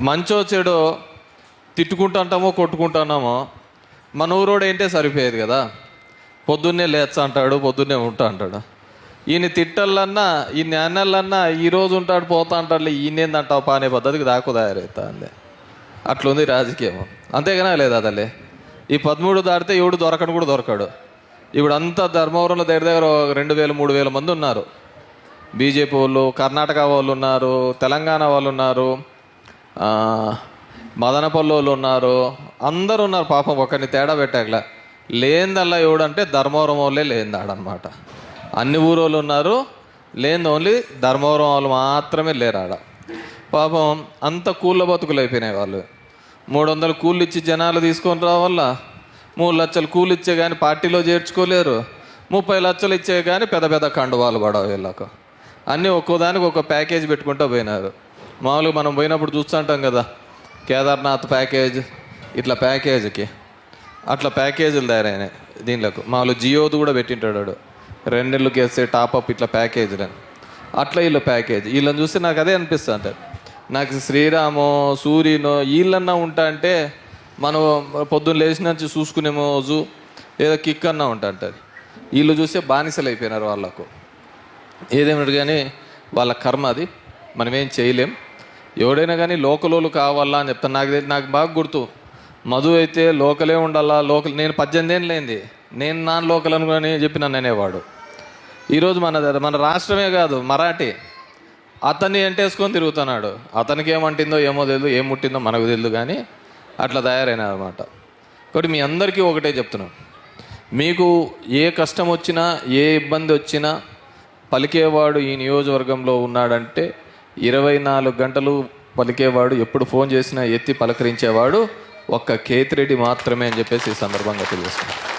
మంచో చెడో తిట్టుకుంటుంటామో కొట్టుకుంటున్నామో మన ఊరోడు ఏంటే సరిపోయేది కదా? పొద్దున్నే లేచా అంటాడు పొద్దున్నే ఉంటా అంటాడు ఈయన తిట్టల్లన్నా ఈ నాన్నలన్నా ఈ రోజు ఉంటాడు పోతా అంటాడు ఈయనేందంటావు పానే పద్ధతికి దాకు తయారవుతా అందే అట్లుంది రాజకీయం. అంతేగానే లేదు అదలే ఈ పదమూడు దాటితే ఎవడు దొరకడు కూడా దొరకడు. ఇప్పుడు అంతా ధర్మవరంలో దగ్గర దగ్గర రెండు వేల మూడు వేల మంది ఉన్నారు. బీజేపీ వాళ్ళు కర్ణాటక వాళ్ళు ఉన్నారు తెలంగాణ వాళ్ళు ఉన్నారు. ఆ, మదనపల్లి వాళ్ళు ఉన్నారు అందరు ఉన్నారు పాపం ఒకరిని తేడా పెట్టాకలా. లేనిదల్లా ఎవడంటే ధర్మవరం వాళ్ళే లేనిదాడనమాట అన్ని ఊరోళ్ళు ఉన్నారు లేనిది ఓన్లీ ధర్మవరం వాళ్ళు మాత్రమే లేరు ఆడ పాపం అంత కూళ్ళ బతుకులు అయిపోయినాయి వాళ్ళు. మూడు వందలు కూలి ఇచ్చి జనాలు తీసుకొని రావాల మూడు లక్షలు కూలు ఇచ్చే కానీ పార్టీలో చేర్చుకోలేరు. ముప్పై లక్షలు ఇచ్చే కానీ పెద్ద పెద్ద కండువాలు పడవ వీళ్ళకు. అన్నీ ఒక్కోదానికి ఒక ప్యాకేజ్ పెట్టుకుంటూ పోయినారు. మామూలుగా మనం పోయినప్పుడు చూస్తుంటాం కదా కేదార్నాథ్ ప్యాకేజ్ ఇట్లా ప్యాకేజీకి. అట్లా ప్యాకేజీలు తయారైనాయి దీనిలోకి మామూలు జియోది కూడా పెట్టింటాడు రెండేళ్ళకి రెండు వేస్తే టాపప్ ఇట్లా ప్యాకేజీలు అని. అట్లా వీళ్ళు ప్యాకేజ్. వీళ్ళని చూస్తే నాకు అదే అనిపిస్తుంది అంటే నాకు శ్రీరామో సూర్యనో వీళ్ళన్నా ఉంటా అంటే మనం పొద్దున్న లేచిన నుంచి చూసుకునే రోజు ఏదో కిక్ అన్నా ఉంటా అంటారు వీళ్ళు చూస్తే బానిసలు అయిపోయినారు వాళ్ళకు. ఏదేమిటి కానీ వాళ్ళ కర్మ అది. మనం ఏం చేయలేం. ఎవడైనా కానీ లోకలోలు కావాలా అని చెప్తాను. నాకు నాకు బాగా గుర్తు. మధు అయితే లోకలే ఉండాలా? లోకల్ నేను పద్దెనిమిది ఏం లేనిది. నేను నాన్ లోకల్ అనుకుని చెప్పి నన్ను అనేవాడు. ఈరోజు మన దగ్గర- మన రాష్ట్రమే కాదు మరాఠీ. అతన్ని ఎంటేసుకొని తిరుగుతున్నాడు. అతనికి ఏమంటిందో ఏమో తెలియదు ఏం ముట్టిందో మనకు తెలియదు కానీ అట్లా తయారైన అనమాట కాబట్టి మీ అందరికీ ఒకటే చెప్తున్నాను మీకు ఏ కష్టం వచ్చినా ఏ ఇబ్బంది వచ్చినా పలికేవాడు ఈ నియోజకవర్గంలో ఉన్నాడంటే ఇరవై నాలుగు గంటలు పలికేవాడు ఎప్పుడు ఫోన్ చేసినా ఎత్తి పలకరించేవాడు ఒక్క కేతిరెడ్డి మాత్రమే అని చెప్పేసి ఈ సందర్భంగా తెలియజేస్తున్నాను.